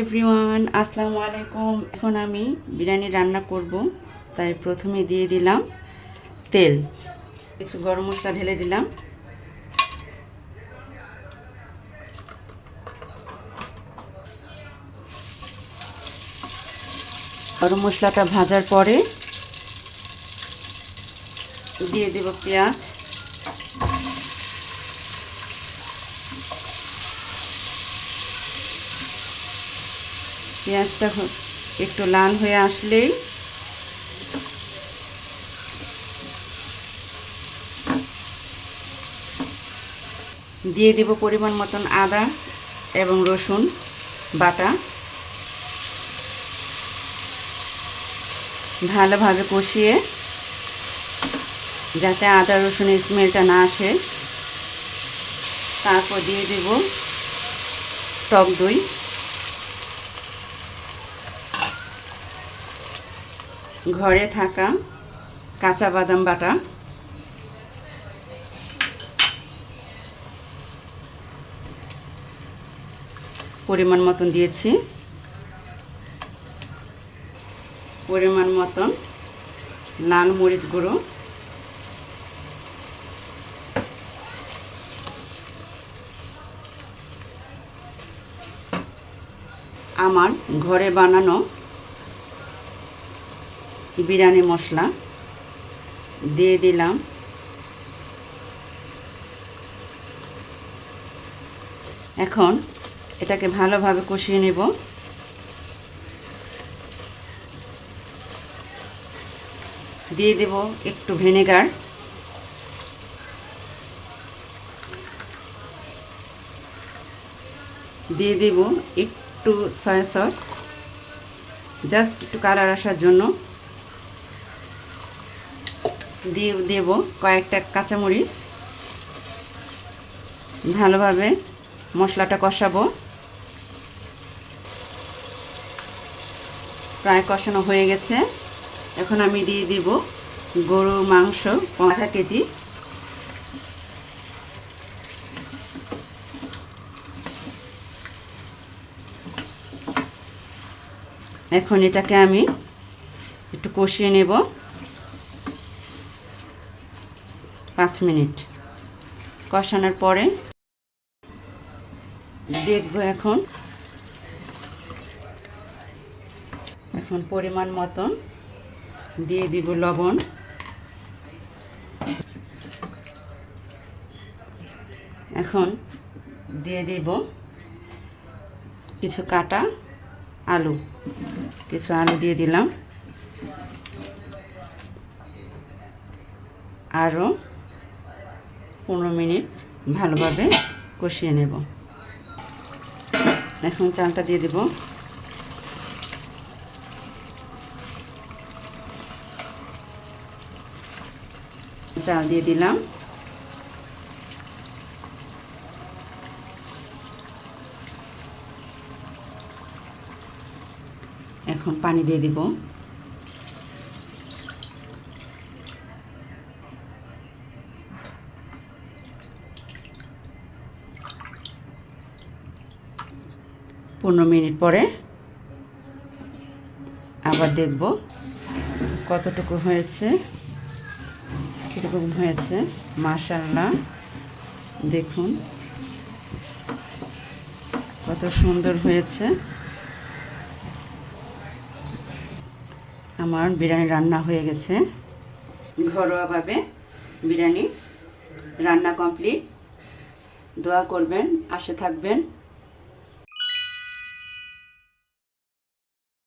Everyone, আসসালামু আলাইকুম। এখন আমি বিরিয়ানি রান্না করব। তাই প্রথমে দিয়ে দিলাম তেল। কিছু গরম মশলা ঢেলে দিলাম। গরম মশলাটা ভাজার পরে দিয়ে দেব পেঁয়াজ। পেঁয়াজটা একটু লাল হয়ে আসলেই দিয়ে দেব পরিমাণ মতন আদা এবং রসুন বাটা। ভালোভাবে কষিয়ে যাতে আদা রসুনের স্মেলটা না আসে। তারপর দিয়ে দেব টক দই। ঘরে থাকা কাঁচা বাদাম বাটা। পরিমাণ মতন দিয়েছি। পরিমাণ মতন লাল মরিচ গুঁড়ো। আমার ঘরে বানানো বিরিয়ানি মশলা দিয়ে দিলাম। এখন এটাকে ভালোভাবে কষিয়ে নেব। দিয়ে দেব একটু ভিনেগার। দিয়ে দেব একটু সয়া সস। জাস্ট একটু কালার আসার জন্য দিয়ে দেব কয়েকটা কাঁচামরিচ। ভালোভাবে মশলাটা কষাবো। প্রায় কষানো হয়ে গেছে। এখন আমি দিয়ে দিব গরুর মাংস আধা কেজি। এখন এটাকে আমি একটু কষিয়ে নেব। মিনিট কষানোর পরে দেখব এখন। এখন পরিমাণ মতন দিয়ে দিব লবণ। এখন দিয়ে দিব কিছু কাটা আলু। কিছু আলু দিয়ে দিলাম। আরও পনেরো মিনিট ভালোভাবে কষিয়ে নেব। এখন চালটা দিয়ে দেব। চাল দিয়ে দিলাম। এখন পানি দিয়ে দিব। পনেরো মিনিট পরে আবার দেখব কতটুকু হয়েছে, কীরকম হয়েছে। মাশাল্লাহ দেখুন কত সুন্দর হয়েছে। আমার বিরিয়ানি রান্না হয়ে গেছে। ঘরোয়াভাবে বিরিয়ানি রান্না কমপ্লিট। দোয়া করবেন আসে থাকবেন।